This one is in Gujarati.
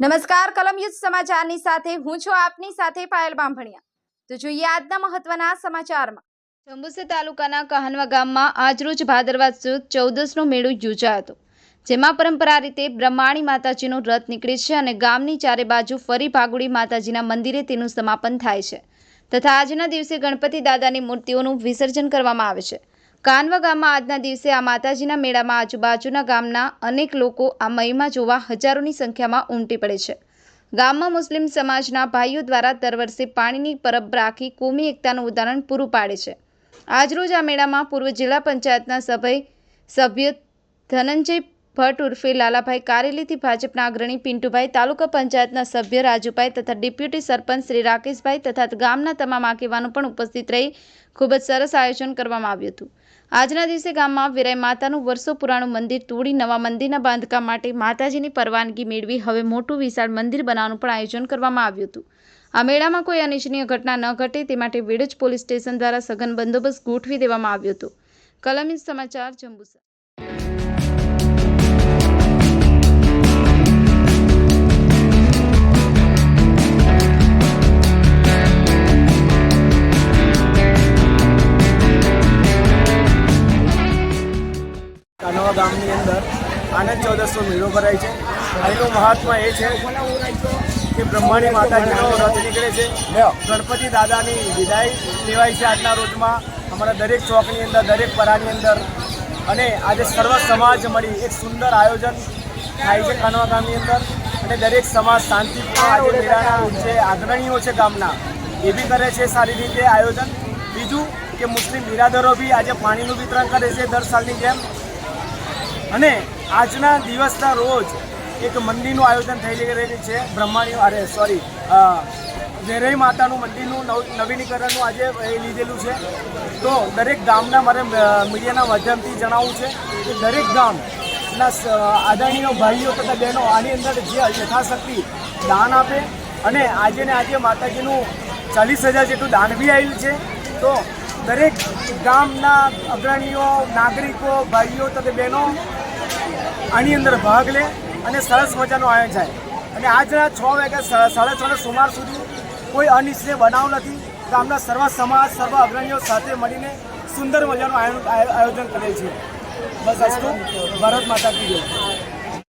નમસ્કાર કલમયુદ્ધ સમાચારની સાથે હું છું આપની સાથે પાયલ બાંભણિયા. તો જોઈએ આજના મહત્વના સમાચારમાં. જંબુસર તાલુકાના કહાનવા ગામમાં આજરોજ ભાદરવા સુદ ચૌદસનો મેળો યોજાયો હતો, જેમાં પરંપરા રીતે બ્રહ્માણી માતાજીનો રથ નીકળે છે અને ગામની ચારે બાજુ ફરી ભાગુડી માતાજીના મંદિરે તેનું સમાપન થાય છે. તથા આજના દિવસે ગણપતિ દાદાની મૂર્તિઓનું વિસર્જન કરવામાં આવે છે. કાનવા ગામમાં આજના દિવસે આ માતાજીના મેળામાં આજુબાજુના ગામના અનેક લોકો આ મહિમા જોવા હજારોની સંખ્યામાં ઉમટી પડે છે. ગામમાં મુસ્લિમ સમાજના ભાઈઓ દ્વારા દર વર્ષે પાણીની પરબ રાખી કોમી એકતાનું ઉદાહરણ પૂરું પાડે છે. આજરોજ આ મેળામાં પૂર્વ જિલ્લા પંચાયતના સભ્ય સભ્ય ધનંજય ભટ્ટ ઉર્ફે લાલાભાઈ કારેલીથી ભાજપના અગ્રણી પિન્ટુભાઈ, તાલુકા પંચાયતના સભ્ય રાજુભાઈ તથા ડેપ્યુટી સરપંચ શ્રી રાકેશભાઈ તથા ગામના તમામ આગેવાનો પણ ઉપસ્થિત રહી ખૂબ જ સરસ આયોજન કરવામાં આવ્યું હતું. આજના દિવસે ગામમાં વિરાય માતાનું વર્ષો પુરાણું મંદિર તોડી નવા મંદિરના બાંધકામ માટે માતાજીની પરવાનગી મેળવી હવે મોટું વિશાળ મંદિર બનાવવાનું પણ આયોજન કરવામાં આવ્યું હતું. આ મેળામાં કોઈ અનિચ્છનીય ઘટના ન ઘટે તે માટે વિડજ પોલીસ સ્ટેશન દ્વારા સઘન બંદોબસ્ત ગોઠવી દેવામાં આવ્યો હતો. કલમી સમાચાર જંબુસર કાનવા ગામની અંદર આનંદ ચૌદસનો મેળો ભરાય છે. અહીંનું મહાત્મા એ છે કે બ્રહ્માણી માતાજીનો રથ નીકળે છે. ગણપતિ દાદાની વિદાય લેવાય છે આજના રોજમાં. અમારા દરેક ચોકની અંદર દરેક પરાની અંદર. અને આજે સર્વ સમાજ મળી એક સુંદર આયોજન થાય છે કાનવા ગામની અંદર. અને દરેક સમાજ શાંતિપૂર્ણ આજે મેળાના જે આગ્રણીઓ છે ગામના એ બી કરે છે સારી રીતે આયોજન. બીજું કે મુસ્લિમ બિરાદરો બી આજે પાણીનું વિતરણ કરે છે દર સાલની જેમ. અને આજના દિવસના રોજ એક મંદિરનું આયોજન થઈ રહેલું છે, બ્રહ્માણી, અરે સોરી વેરઈ માતાનું મંદિરનું નવ, નવીનીકરણનું આજે એ લીધેલું છે. તો દરેક ગામના મારે મીડિયાના માધ્યમથી જણાવવું છે કે દરેક ગામના આદરણીય ભાઈઓ તથા બહેનો આની અંદર જે યથાશક્તિ દાન આપે અને આજે ને આજે માતાજીનું ચાલીસ હજાર જેટલું દાન બી આવ્યું છે. તો દરેક ગામના અગ્રણીઓ, નાગરિકો, ભાઈઓ તથા બહેનો આની અંદર ભાગ લે અને સરસ મજાનું આયોજન થાય. અને આજના છ વાગ્યા સાડા છ સુમાર સુધી કોઈ અનિચ્છનીય બનાવ નથી. ગામના સર્વ સમાજ, સર્વ અગ્રણીઓ સાથે મળીને સુંદર મજાનું આયોજન કરેલ કરે છે. બસ અસ્તુ ભારત માતા કી